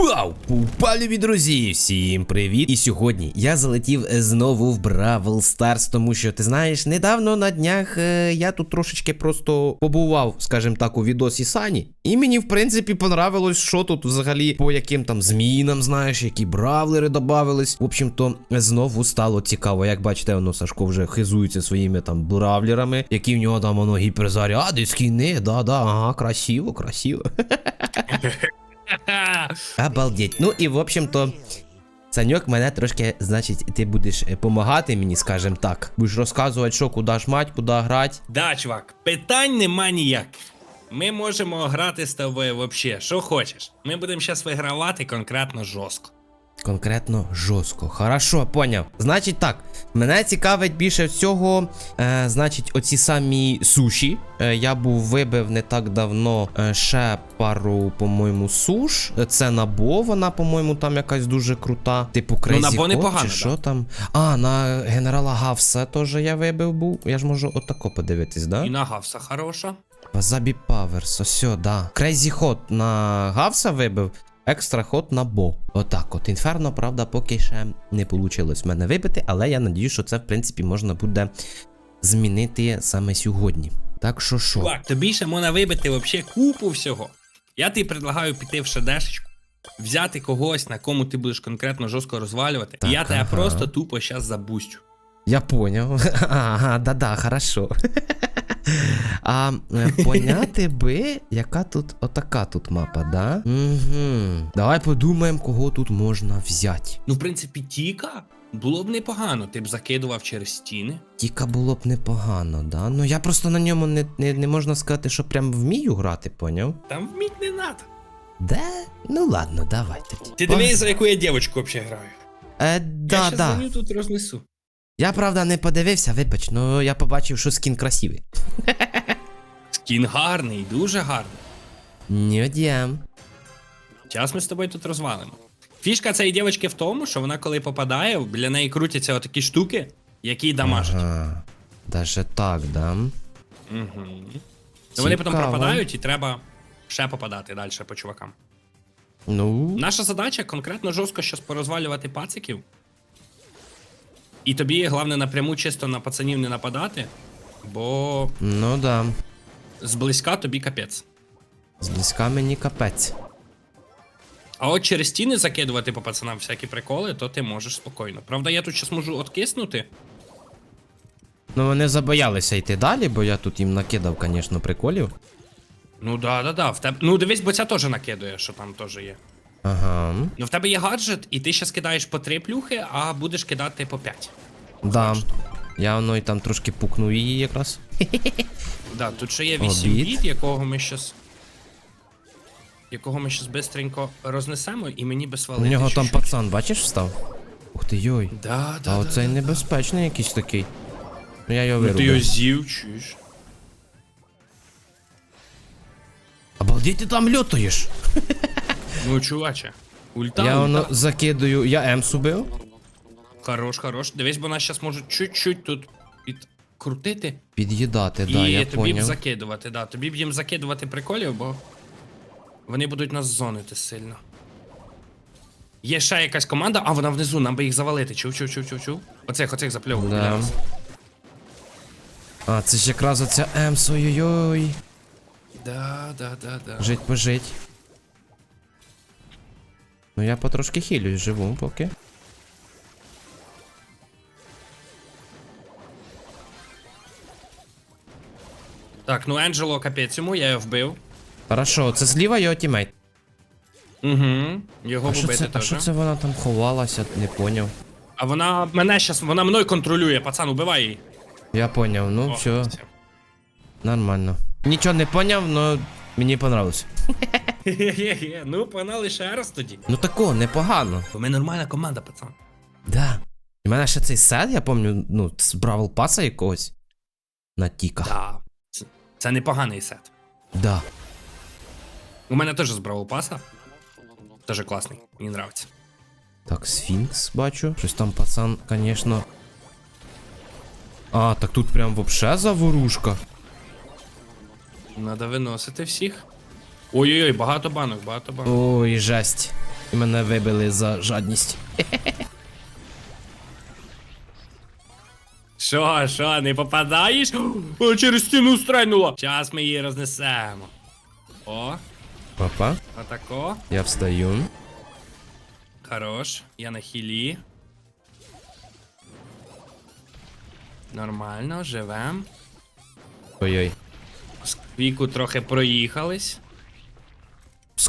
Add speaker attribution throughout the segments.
Speaker 1: Пау! Любі друзі! Всім привіт! І сьогодні я залетів знову в Бравл Stars, тому що ти знаєш, недавно на днях е, я тут трошечки просто побував, скажімо так, у відосі Сані. І мені, в принципі, понравилось, що тут взагалі по яким там змінам, знаєш, які бравлери додавались. В общем-то, знову стало цікаво. Як бачите, воно Сашко вже хизується своїми там бравлерами, які в нього там воно гіперзаряди, скіни, да-да, ага, красиво, красиво. Обалдеть. Ну і в общем-то. Саньок, мене трошки, значить, ти будеш допомагати мені, скажем так. Будеш розказувати, що куди ж мать, куди грати.
Speaker 2: Да, чувак, питань нема ніяк. Ми можемо грати з тобою вообще, що хочеш. Ми будемо зараз вигравати конкретно жорстко.
Speaker 1: Конкретно жорстко. Хорошо, поняв. Значить так, мене цікавить більше всього, е, значить, оці самі суші. Е, я був вибив не так давно е, ще пару, по-моєму, суш. Це набо, вона, по-моєму, там якась дуже крута. Типу Crazy
Speaker 2: Набо
Speaker 1: Hot,
Speaker 2: непогано,
Speaker 1: чи
Speaker 2: да.
Speaker 1: там. А, на генерала Гавса теж я вибив був. Я ж можу отако подивитись, да?
Speaker 2: І на гавса хороша.
Speaker 1: Вазабі Паверс, ось, да. Crazy Hot на Гавса вибив, екстра ход на Бо. Отак от. Інферно, правда, поки ще не вийшло в мене вибити, але я надію, що це, в принципі, можна буде змінити саме сьогодні. Так що що?
Speaker 2: Чувак, тобі ще можна вибити вообще купу всього. Я тобі предлагаю піти в шедешечку, взяти когось, на кому ти будеш конкретно жорстко розвалювати.
Speaker 1: Так,
Speaker 2: і я тебе
Speaker 1: ага.
Speaker 2: просто тупо зараз забустю.
Speaker 1: Я поняв. Ага, да-да, хорошо. А е, поняти би, яка тут отака тут мапа, да? Угу. Давай подумаємо, кого тут можна взяти.
Speaker 2: Ну, в принципі, тіка було б непогано. Ти б закидував через стіни.
Speaker 1: Тіка було б непогано, да? Ну я просто на ньому не, не, не можна сказати, що прям вмію грати, поняв?
Speaker 2: Там вміть не надо.
Speaker 1: Де? Ну ладно, давай тоді.
Speaker 2: Ти дивись, за яку я дівочку взагалі граю.
Speaker 1: Е,
Speaker 2: я
Speaker 1: да,
Speaker 2: щас
Speaker 1: да.
Speaker 2: за тут рознесу.
Speaker 1: Я правда не подивився, вибач, ну я побачив, що скін красивий.
Speaker 2: Скін гарний, дуже гарний.
Speaker 1: Не дім.
Speaker 2: Зараз ми з тобою тут розвалимо. Фішка цієї дівчинки в тому, що вона коли попадає, біля неї крутяться отакі штуки, які дамажать.
Speaker 1: Ага. Даже так, да?
Speaker 2: Угу. То вони потім пропадають і треба ще попадати далі по чувакам.
Speaker 1: Ну.
Speaker 2: Наша задача конкретно жорстко щас порозвалювати пациків. І тобі, головне, напряму чисто на пацанів не нападати, бо
Speaker 1: Ну да.
Speaker 2: зблизька тобі капець.
Speaker 1: Зблизька мені капець.
Speaker 2: А от через стіни закидувати по пацанам всякі приколи, то ти можеш спокійно. Правда, я тут зараз можу откиснути.
Speaker 1: Ну вони забоялися йти далі, бо я тут їм накидав, звісно, приколів.
Speaker 2: Ну да, да, да. В тебе... Ну дивись, бо ця теж накидує, що там теж є.
Speaker 1: Ага.
Speaker 2: Ну в тебе є гаджет, і ти зараз кидаєш по три плюхи, а будеш кидати по п'ять.
Speaker 1: Да. Я воно і там трошки пукнув її якраз.
Speaker 2: Да, тут ще є 8
Speaker 1: Обід.
Speaker 2: біт, якого ми щас. Якого ми щас бистренько рознесемо, і мені би
Speaker 1: У нього там
Speaker 2: чуть-чуть.
Speaker 1: пацан, бачиш, встав? Ух ти йой.
Speaker 2: Да, да,
Speaker 1: А
Speaker 2: да,
Speaker 1: оцей
Speaker 2: да,
Speaker 1: небезпечний якийсь такий. Ну я його.
Speaker 2: Ну ти його
Speaker 1: вирубив.
Speaker 2: з'їв, чуєш?
Speaker 1: Обалдеть ти там льотаєш.
Speaker 2: Ну, чуваче. Ульта,
Speaker 1: Я воно закидую. Я Емс убив.
Speaker 2: Хорош, хорош. Дивись, бо нас зараз можуть чуть-чуть тут підкрутити.
Speaker 1: Під'їдати,
Speaker 2: і
Speaker 1: да, я
Speaker 2: тобі б закидувати, да. Тобі б їм закидувати приколів, бо вони будуть нас зонити сильно. Є ще якась команда, а вона внизу, нам би їх завалити. Чув, чув, чув, чув, чув. Оцих, оцих запльовують. біля
Speaker 1: Да.
Speaker 2: нас.
Speaker 1: А, це ж якраз оця Емс, ой-ой-ой.
Speaker 2: Да, да, да, да.
Speaker 1: Жить пожить. Ну я потрошки хилюсь, живу поки.
Speaker 2: Так, ну Енджело капець йому, я його вбив.
Speaker 1: Хорошо, це зліва його тімейт.
Speaker 2: Угу. Його
Speaker 1: А що
Speaker 2: вбити
Speaker 1: це, а що це вона там ховалася, не поняв.
Speaker 2: А вона мене щас, вона мною контролює, пацан, убивай її.
Speaker 1: Я поняв, ну
Speaker 2: О,
Speaker 1: все, нормально. Нічого не поняв, но мені понравилось.
Speaker 2: Хе-хе-хе, ну погнали ще раз тоді.
Speaker 1: Ну тако, непогано.
Speaker 2: Бо ми нормальна команда, пацан.
Speaker 1: Да. У мене ще цей сет, я пам'ятаю, ну, з Бравл Паса якогось. На тіка.
Speaker 2: Да. Це, це непоганий сет.
Speaker 1: Да.
Speaker 2: У мене теж з Бравл Паса. Теж класний, мені нравиться.
Speaker 1: Так, Сфінкс бачу. Щось там пацан, конечно. А, так тут прям вообще заворушка.
Speaker 2: Надо виносити всіх. Ой-ой-ой, багато банок, багато банок.
Speaker 1: Ой, жесть. І мене вибили за жадність.
Speaker 2: Що, що, не попадаєш? О, через стіну стрельнуло. Зараз ми її рознесемо. О,
Speaker 1: Папа,
Speaker 2: отако.
Speaker 1: я встаю.
Speaker 2: Хорош. Я на хілі. Нормально, живем.
Speaker 1: Ой-ой.
Speaker 2: З віку трохи проїхались.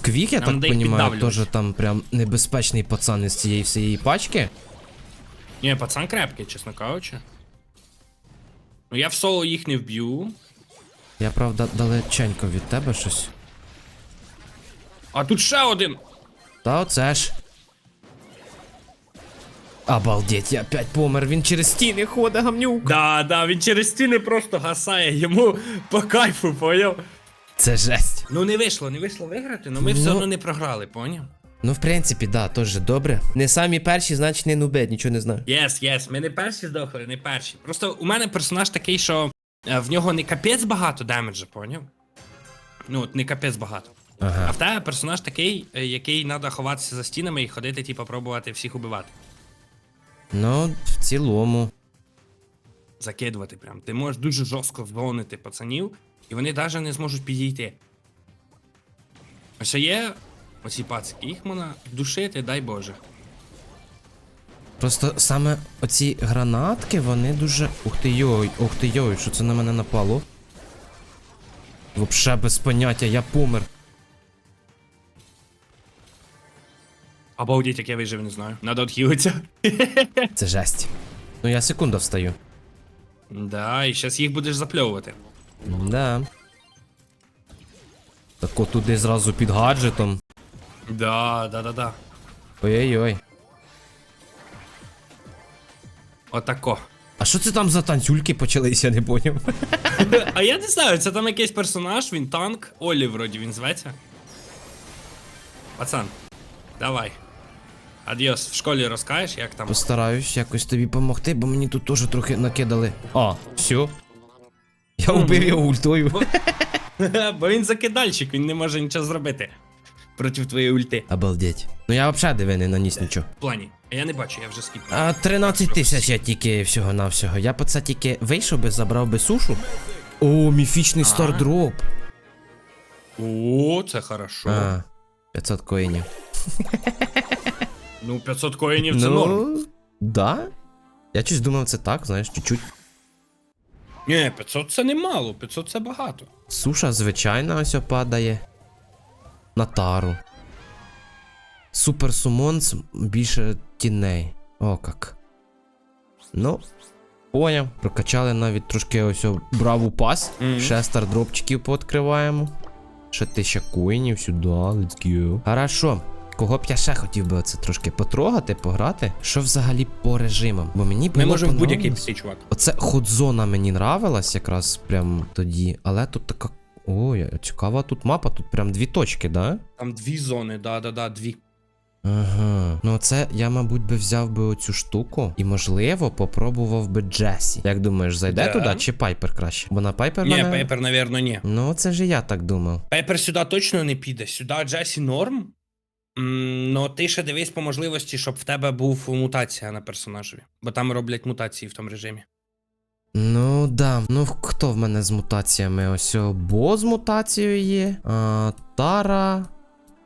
Speaker 1: Сквік, я
Speaker 2: Нам
Speaker 1: так
Speaker 2: піддавлювати.
Speaker 1: теж там прям небезпечний пацан із цієї всієї пачки.
Speaker 2: Ні, пацан крепкий, чесно кажучи. Ну я в соло їх не вб'ю.
Speaker 1: Я правда далеченько від тебе щось.
Speaker 2: А тут ще один.
Speaker 1: Та оце ж. Обалдеть, я опять помер, він через стіни ходить, гамнюк.
Speaker 2: Да, да, він через стіни просто гасає, йому по кайфу, поняв?
Speaker 1: Це жесть.
Speaker 2: Ну не вийшло, не вийшло виграти, але ми все
Speaker 1: Ну.
Speaker 2: одно не програли, поняв?
Speaker 1: Ну, в принципі, да, теж добре. Не самі перші, значить не нубить, нічого не знаю.
Speaker 2: Єс, єс, ми не перші здохли, не перші. Просто у мене персонаж такий, що е, в нього не капець багато демеджа, поняв? Ну, от не капець багато. А
Speaker 1: Ага.
Speaker 2: в тебе персонаж такий, е, який треба ховатися за стінами і ходити, типу, пробувати всіх убивати.
Speaker 1: Ну, в цілому.
Speaker 2: Закидувати прям. Ти можеш дуже жорстко згонити пацанів, і вони навіть не зможуть підійти. Ось є оці пацики, їх можна душити, дай Боже.
Speaker 1: Просто саме оці гранатки, вони дуже. Ух ти йой, ух ти йой, що це на мене напало? Вообще без поняття, я помер.
Speaker 2: Обалдіть, як я вижив, не знаю. Надо відхилитися.
Speaker 1: Це жесть. Ну я секунду встаю.
Speaker 2: Да, і зараз їх будеш запльовувати.
Speaker 1: Да. Так от туди зразу під гаджетом.
Speaker 2: Да, да, да, да.
Speaker 1: Ой-ой-ой.
Speaker 2: Отако.
Speaker 1: А що це там за танцюльки почалися, я не поняв.
Speaker 2: А я не знаю, це там якийсь персонаж, він танк. Олі, вроді він зветься. Пацан, давай. Адіос, в школі розкажеш, як там.
Speaker 1: Постараюсь якось тобі допомогти, бо мені тут теж трохи накидали. А, все. Я убив його ультою.
Speaker 2: Бо він закидальщик, він не може нічого зробити. Проти твоєї ульти.
Speaker 1: Обалдеть. Ну я взагалі диви не наніс нічого.
Speaker 2: В плані. А я не бачу, я вже скіп.
Speaker 1: А 13 тисяч я тільки всього навсього. Я по це тільки вийшов би, забрав би сушу. О, міфічний стардроп.
Speaker 2: О, це хорошо.
Speaker 1: А, 500 коїнів.
Speaker 2: Ну, 500 коїнів це норм.
Speaker 1: да? Я щось думав, це так, знаєш, чуть-чуть.
Speaker 2: Ні, 500 це не мало, 500 це багато.
Speaker 1: Суша звичайна ось падає. На тару. Супер сумонс більше тіней. О как. Ну, поняв. Прокачали навіть трошки ось браву пас.
Speaker 2: Мгм.
Speaker 1: Ще стардропчиків пооткриваємо. Ще тисяча коїнів сюди, let's go. Хорошо. Кого б я ще хотів би оце трошки потрогати, пограти? Що взагалі по режимам? Бо мені було
Speaker 2: Ми можемо в будь-який піти, чувак.
Speaker 1: Оце ходзона мені нравилась якраз прям тоді, але тут така. Ой, цікава тут мапа, тут прям дві точки, да?
Speaker 2: Там дві зони, да-да-да, дві.
Speaker 1: Ага. Ну це я, мабуть, би взяв би оцю штуку і, можливо, попробував би Джесі. Як думаєш, зайде
Speaker 2: Да.
Speaker 1: туди чи Пайпер краще? Бо на Пайпер
Speaker 2: Ні,
Speaker 1: мене...
Speaker 2: Пейпер, навірно, ні.
Speaker 1: Ну, це ж і я так думав.
Speaker 2: Пейпер сюди точно не піде. Сюди Джесі норм. Ну, ти ще дивись по можливості, щоб в тебе був мутація на персонажеві. Бо там роблять мутації в тому режимі.
Speaker 1: Ну да. Ну хто в мене з мутаціями? Ось Бо з мутацією є. А, Тара.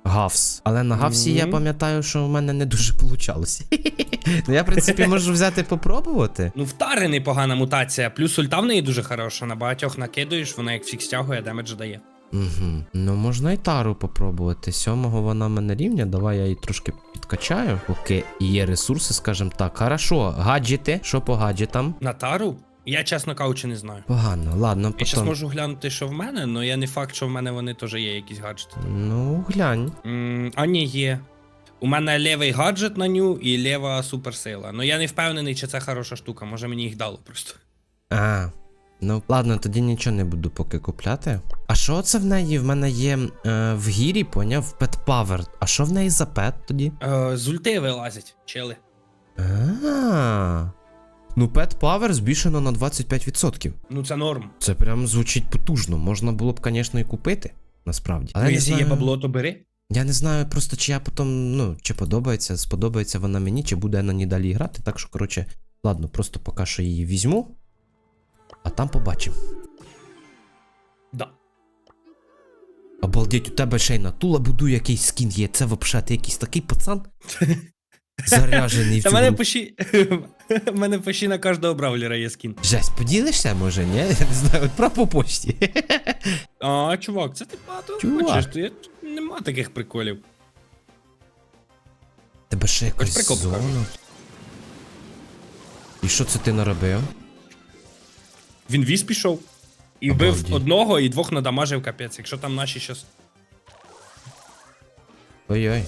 Speaker 1: Гавс. Але на Гавсі я пам'ятаю, що в мене не дуже получалося. ну я, в принципі, можу взяти попробувати.
Speaker 2: Ну, в Тари непогана мутація, плюс ульта в неї дуже хороша. На багатьох накидуєш, вона як фік стягує, демедж дає.
Speaker 1: Угу. Ну можна і тару попробувати. Сьомого вона в мене рівня. Давай я її трошки підкачаю. Поки є ресурси, скажімо так. Хорошо, гаджети. Що по гаджетам?
Speaker 2: На Тару? Я, чесно кажучи, не знаю.
Speaker 1: Погано, ладно,
Speaker 2: Я зараз можу глянути, що в мене, але я не факт, що в мене вони теж є якісь гаджети.
Speaker 1: Ну, глянь.
Speaker 2: М, А ні, є. У мене лівий гаджет на ню і ліва суперсила. Ну я не впевнений, чи це хороша штука. Може мені їх дало просто.
Speaker 1: А. Ну, ладно, тоді нічого не буду поки купляти. А що це в неї? В мене є е, в гірі, поняв, Pet Power. А що в неї за пет тоді?
Speaker 2: Е, з ульти вилазять, чели.
Speaker 1: А. Ну, Pet Power збільшено на 25%.
Speaker 2: Ну це норм.
Speaker 1: Це прям звучить потужно. Можна було б, звісно, і купити, насправді. Але
Speaker 2: ну,
Speaker 1: не
Speaker 2: якщо є
Speaker 1: знаю.
Speaker 2: бабло, то бери.
Speaker 1: Я не знаю просто, чи я потім, ну, чи подобається, сподобається вона мені, чи буде на ній далі грати. Так що, коротше, ладно, просто поки що її візьму, а там побачимо.
Speaker 2: Да.
Speaker 1: Обалдеть, у тебе ще й на тула буду якийсь скін є. Це взагалі ти якийсь такий пацан. Заряжений в
Speaker 2: Та
Speaker 1: цю
Speaker 2: мене
Speaker 1: гру.
Speaker 2: почти. Мене почти на кожного бравлера є скін.
Speaker 1: Жесть, поділишся, може, ні? Я не знаю, от відправ по почті.
Speaker 2: А, чувак, це ти багато
Speaker 1: Чувак.
Speaker 2: хочеш, то я... нема таких приколів.
Speaker 1: Тебе ще якась
Speaker 2: прикол покажу.
Speaker 1: зона. І що це ти наробив?
Speaker 2: Він віз пішов. І вбив
Speaker 1: Обалдеть.
Speaker 2: одного і двох надамажив капець. Якщо там наші щас.
Speaker 1: Ой-ой.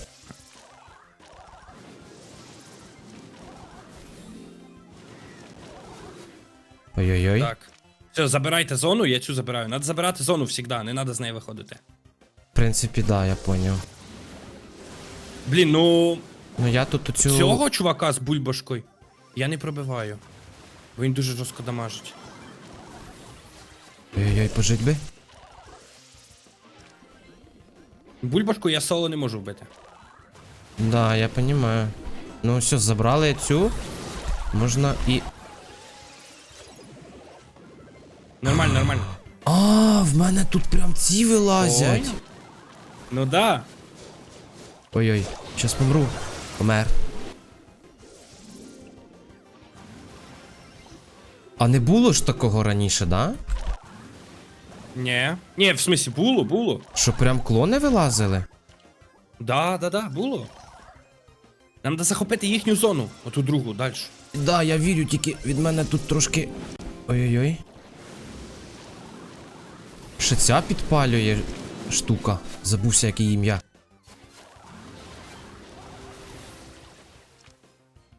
Speaker 1: Ой-ой-ой.
Speaker 2: Так. Все, забирайте зону, я цю забираю. Надо забирати зону завжди, не треба з неї виходити.
Speaker 1: В принципі, да, я поняв.
Speaker 2: Блін, ну.
Speaker 1: Ну я тут оцю.
Speaker 2: Цього чувака з бульбашкою я не пробиваю. Бо він дуже жорстко дамажить.
Speaker 1: Ой-ой-ой, пожить би.
Speaker 2: Бульбашку я соло не можу вбити.
Speaker 1: Да, я понимаю. Ну все, забрали цю. Можна і.
Speaker 2: Нормально, нормально.
Speaker 1: А, в мене тут прям ці вилазять.
Speaker 2: Ой. Ну да.
Speaker 1: Ой-ой, щас помру. Помер. А не було ж такого раніше, да?
Speaker 2: Ні. Ні, в смислі, було, було.
Speaker 1: Що прям клони вилазили?
Speaker 2: Да, да, да, було. Нам треба захопити їхню зону, оту другу, далі.
Speaker 1: Да, я вірю, тільки від мене тут трошки. Ой-ой-ой. Ще ця підпалює штука. Забувся, яке ім'я.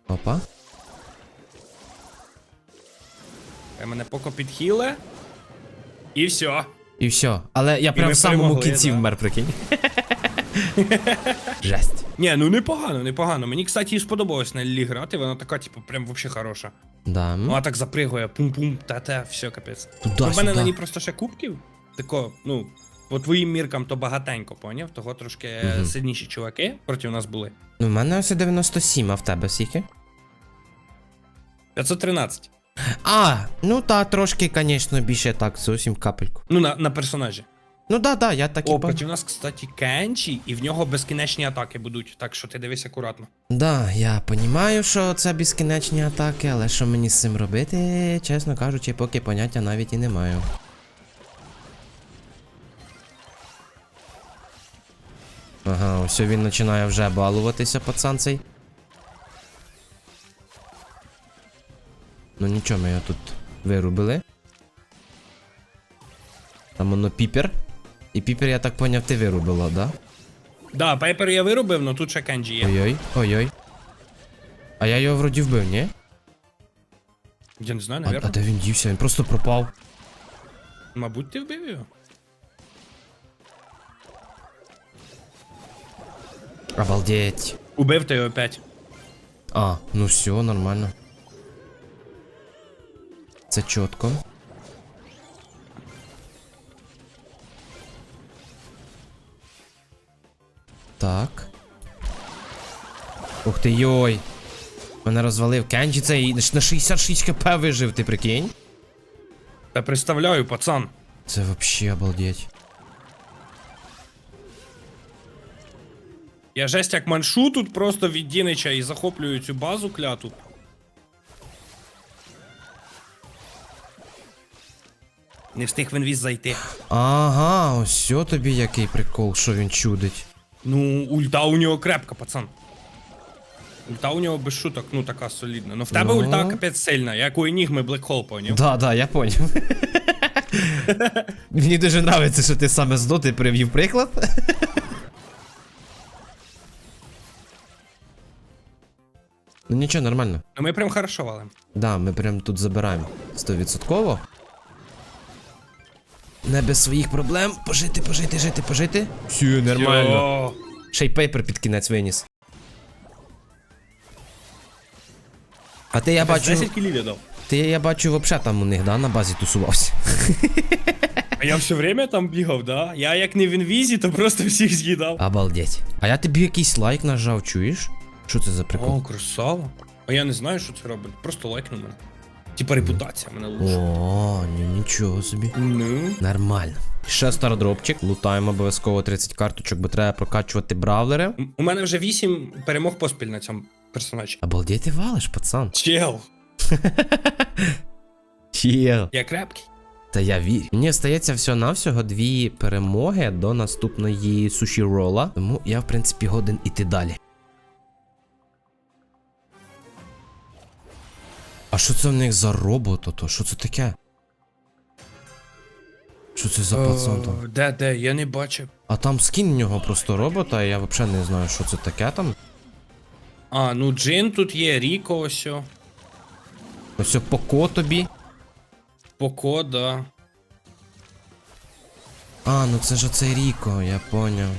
Speaker 1: Опа.
Speaker 2: Мене поки підхіле. І все.
Speaker 1: І все. Але я прям в самому
Speaker 2: перемогли,
Speaker 1: кінці
Speaker 2: да.
Speaker 1: вмер, прикинь. Жесть.
Speaker 2: Ні, ну непогано, непогано. Мені, кстати, і сподобалось на Лілі грати, вона така, типу, прям вообще хороша.
Speaker 1: Да.
Speaker 2: Вона так запригує, пум-пум, та-та, все капець.
Speaker 1: Туди,
Speaker 2: У мене на ній просто ще кубків. Тако, ну, по твоїм міркам то багатенько, поняв? Того трошки е, сильніші чуваки проти нас були.
Speaker 1: Ну, в мене ось 97, а в тебе скільки?
Speaker 2: 513.
Speaker 1: А, ну та трошки, звісно, більше так, зовсім капельку.
Speaker 2: Ну, на, на персонажі.
Speaker 1: Ну да, да, я так і
Speaker 2: О, проти нас, кстати, Кенчі, і в нього безкінечні атаки будуть, так що ти дивись акуратно.
Speaker 1: Да, я розумію, що це безкінечні атаки, але що мені з цим робити, чесно кажучи, поки поняття навіть і не маю. Ага, ось він починає вже балуватися, пацан цей. Ну нічого, ми його тут вирубили. Там воно піпер. І піпер, я так поняв, ти вирубила, да?
Speaker 2: Да, Пейпер я виробив, но тут ще Кенджі є.
Speaker 1: Ой-ой, ой-ой. А я його вроді вбив, ні?
Speaker 2: Я не знаю,
Speaker 1: А, а
Speaker 2: навірно.
Speaker 1: де він дівся? Він просто пропав.
Speaker 2: Мабуть, ти вбив його.
Speaker 1: Обалдеть.
Speaker 2: Убив ти його опять.
Speaker 1: А, ну все, нормально. Це чітко. Так. Ух ти йой. Мене розвалив Кенджі цей на 66 хп вижив, ти прикинь?
Speaker 2: Та представляю, пацан.
Speaker 1: Це вообще обалдеть.
Speaker 2: Я жесть як маншу тут просто від Дінича і захоплюю цю базу кляту. Не встиг в інвіз зайти.
Speaker 1: Ага, ось тобі який прикол, що він чудить.
Speaker 2: Ну, ульта у нього крепка, пацан. Ульта у нього без шуток, ну така солідна. Ну в тебе
Speaker 1: Ну.
Speaker 2: ульта капець сильна, як у Енігми Black Hole, поняв?
Speaker 1: Да, да, я поняв. Мені дуже подобається, що ти саме з доти привів приклад. Ну нічого, нормально.
Speaker 2: Ну ми прям хорошо валим.
Speaker 1: Да, ми прям тут забираємо 100%. Не без своїх проблем. Пожити, пожити, жити, пожити. Все, нормально. Ще й пейпер під кінець виніс. А ти я бачу.
Speaker 2: 10 кілів я дав.
Speaker 1: Ти я бачу, вообще там у них, да, на базі тусувався.
Speaker 2: А я все время там бігав, да? Я як не в інвізі, то просто всіх з'їдав.
Speaker 1: Обалдеть. А я тобі якийсь лайк нажав, чуєш? Що це за прикол?
Speaker 2: О, красава. А я не знаю, що це робить. Просто лайкнув мене. Типа репутація мене лучше.
Speaker 1: О, ні, нічого собі.
Speaker 2: Ну.
Speaker 1: Нормально. Ще стардропчик. Лутаємо обов'язково 30 карточок, бо треба прокачувати бравлери.
Speaker 2: У мене вже 8 перемог поспіль на цьому персонажі.
Speaker 1: Обалдеть ти валиш, пацан.
Speaker 2: Чел.
Speaker 1: Чел.
Speaker 2: Я крепкий.
Speaker 1: Та я вірю. Мені стається всього-навсього дві перемоги до наступної суші рола. Тому я, в принципі, годен іти далі. А що це в них за робот? ото? Що це таке? Що це за пацан там?
Speaker 2: Де, де? Я не бачив.
Speaker 1: А там скін в нього просто робота, я взагалі не знаю, що це таке там.
Speaker 2: А, ну Джин тут є, Ріко ось.
Speaker 1: Ось поко тобі.
Speaker 2: Поко, да.
Speaker 1: А, ну це ж оцей Ріко, я поняв.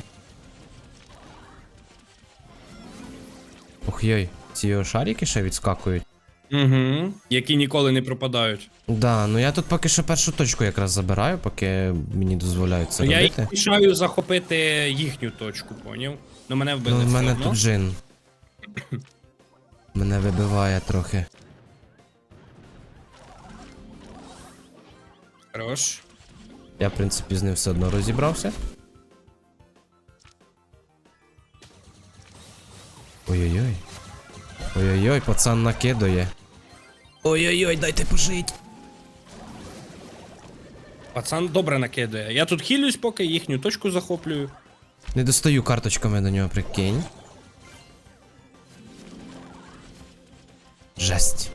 Speaker 1: Ох йой, ці його шарики ще відскакують.
Speaker 2: Угу. Які ніколи не пропадають.
Speaker 1: Да, ну я тут поки що першу точку якраз забираю, поки мені дозволяють це
Speaker 2: Ну, я
Speaker 1: робити.
Speaker 2: їх мішаю захопити їхню точку, поняв? Ну мене вбили.
Speaker 1: Ну, в мене
Speaker 2: одно.
Speaker 1: тут джин. Мене вибиває трохи.
Speaker 2: Хорош.
Speaker 1: Я, в принципі, з ним все одно розібрався. Ой-ой-ой. Ой-ой-ой, пацан накидує. Ой-ой-ой, дайте пожить.
Speaker 2: Пацан добре накидає. Я тут хилюсь, поки їхню точку захоплюю.
Speaker 1: Не достаю карточками до нього, прикинь. Жесть.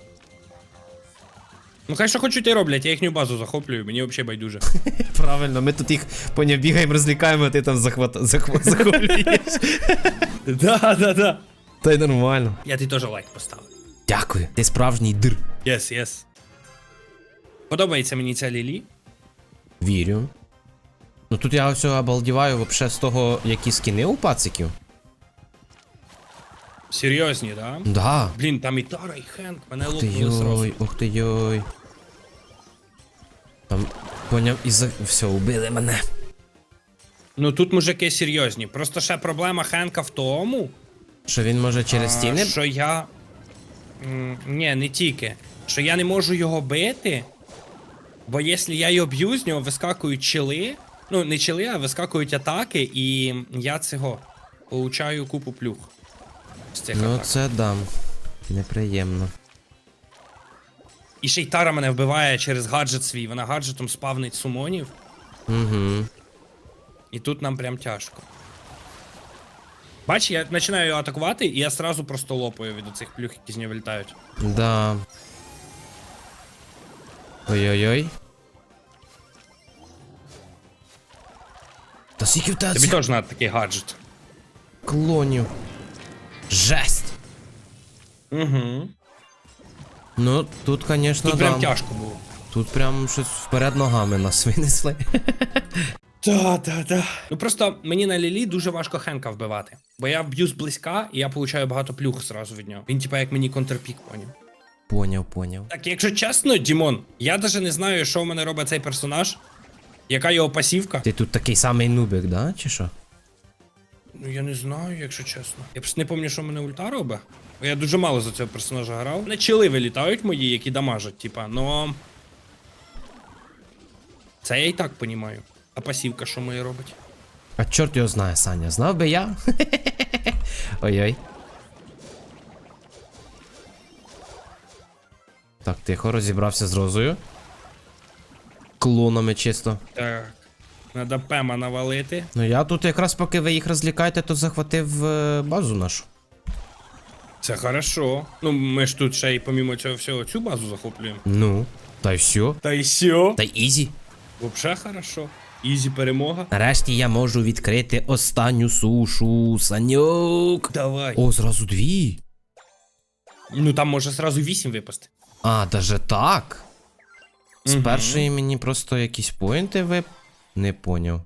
Speaker 2: Ну хай що хочуть і роблять, я їхню базу захоплюю, мені взагалі байдуже.
Speaker 1: Правильно, ми тут їх поняв, бігаємо, розлікаємо, а ти там захват... захват... захоплюєш.
Speaker 2: Да, да, да.
Speaker 1: Та й нормально.
Speaker 2: Я ти теж лайк поставив.
Speaker 1: Дякую. Ти справжній дир.
Speaker 2: Єс, єс. Подобається мені ця Лілі.
Speaker 1: Вірю. Ну тут я все обалдіваю вообще з того, які скіни у пациків.
Speaker 2: Серйозні, да?
Speaker 1: Да.
Speaker 2: Блін, там і Тара, і Хенк, мене
Speaker 1: Ух ти
Speaker 2: лопнули
Speaker 1: йой, ух ти йой. Там, поняв, і за... Все, убили мене.
Speaker 2: Ну тут мужики серйозні. Просто ще проблема Хенка в тому,
Speaker 1: Що він може через стіни?
Speaker 2: що я. М, Ні, не тільки. Що я не можу його бити. Бо якщо я його б'ю, з нього вискакують чили. Ну, не чили, а вискакують атаки, і я цього получаю купу плюх. З цих
Speaker 1: Ну
Speaker 2: атак.
Speaker 1: це дам. Неприємно.
Speaker 2: І ще й Тара мене вбиває через гаджет свій. Вона гаджетом спавнить сумонів.
Speaker 1: Угу.
Speaker 2: І тут нам прям тяжко. Бач, я починаю атакувати, і я сразу просто лопаю від оцих плюх, які з нього вилітають.
Speaker 1: Да. Ой-ой-ой. Та скільки в тебе
Speaker 2: Тобі
Speaker 1: цих
Speaker 2: теж треба такий гаджет.
Speaker 1: клонів? Жесть.
Speaker 2: Угу.
Speaker 1: Ну, тут, конечно,
Speaker 2: Тут прям
Speaker 1: да.
Speaker 2: тяжко було.
Speaker 1: Тут прям щось вперед ногами нас винесли.
Speaker 2: Да, да, да. Ну просто мені на Лілі дуже важко Хенка вбивати. Бо я б'ю зблизька, і я получаю багато плюх зразу від нього. Він типа як мені контрпік поняв.
Speaker 1: Поняв, поняв.
Speaker 2: Так, якщо чесно, Дімон, я навіть не знаю, що в мене робить цей персонаж, яка його пасівка.
Speaker 1: Ти тут такий самий нубик, да? Чи що?
Speaker 2: Ну я не знаю, якщо чесно. Я просто не пам'ятаю, що в мене ульта робить. Бо Я дуже мало за цього персонажа грав. Не чили вилітають мої, які дамажать, типа, но. Це я і так понімаю. А пасівка що моє робить?
Speaker 1: А чорт його знає, Саня. Знав би я. Ой-ой. Так, тихо, розібрався з розою. Клонами чисто.
Speaker 2: Так. Надо пема навалити.
Speaker 1: Ну я тут якраз поки ви їх розлікаєте, то захватив е, базу нашу.
Speaker 2: Це хорошо. Ну, ми ж тут ще й помімо цього всього цю базу захоплюємо.
Speaker 1: Ну, та й все.
Speaker 2: Та й сьо.
Speaker 1: Та й ізі.
Speaker 2: Вообще хорошо. Ізі перемога.
Speaker 1: Нарешті я можу відкрити останню сушу, санюк.
Speaker 2: Давай.
Speaker 1: О, зразу дві.
Speaker 2: Ну там може зразу вісім випасти.
Speaker 1: А, даже так. З першої мені просто якісь поінти вип. Не поняв.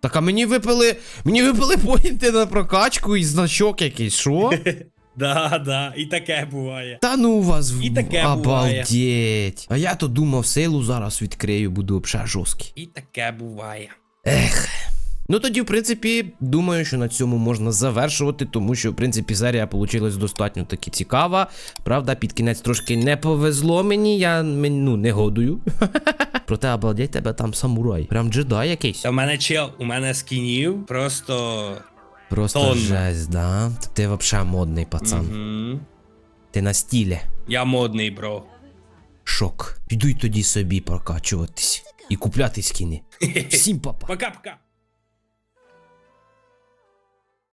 Speaker 1: Так, а мені випали. Мені випали поінти на прокачку і значок якийсь, що?
Speaker 2: Да, да, і таке буває.
Speaker 1: Та ну у вас в-
Speaker 2: І таке
Speaker 1: обалдеть. А я то думав, силу зараз відкрию, буду взагалі жорсткий.
Speaker 2: І таке буває.
Speaker 1: Ех. Ну тоді, в принципі, думаю, що на цьому можна завершувати, тому що, в принципі, серія вийшла достатньо таки цікава. Правда, під кінець трошки не повезло мені, я ну, не годую. Проте, обалдеть, тебе там самурай. Прям джедай якийсь.
Speaker 2: Та в мене чел, у мене скінів просто.
Speaker 1: Просто
Speaker 2: тонна.
Speaker 1: жесть, да? Ти вообще модний пацан.
Speaker 2: Угу.
Speaker 1: Ти на стілі.
Speaker 2: Я модний, бро.
Speaker 1: Шок. Піду й тоді собі прокачуватись і купляти скіни. Всім папа.
Speaker 2: Пока-пока.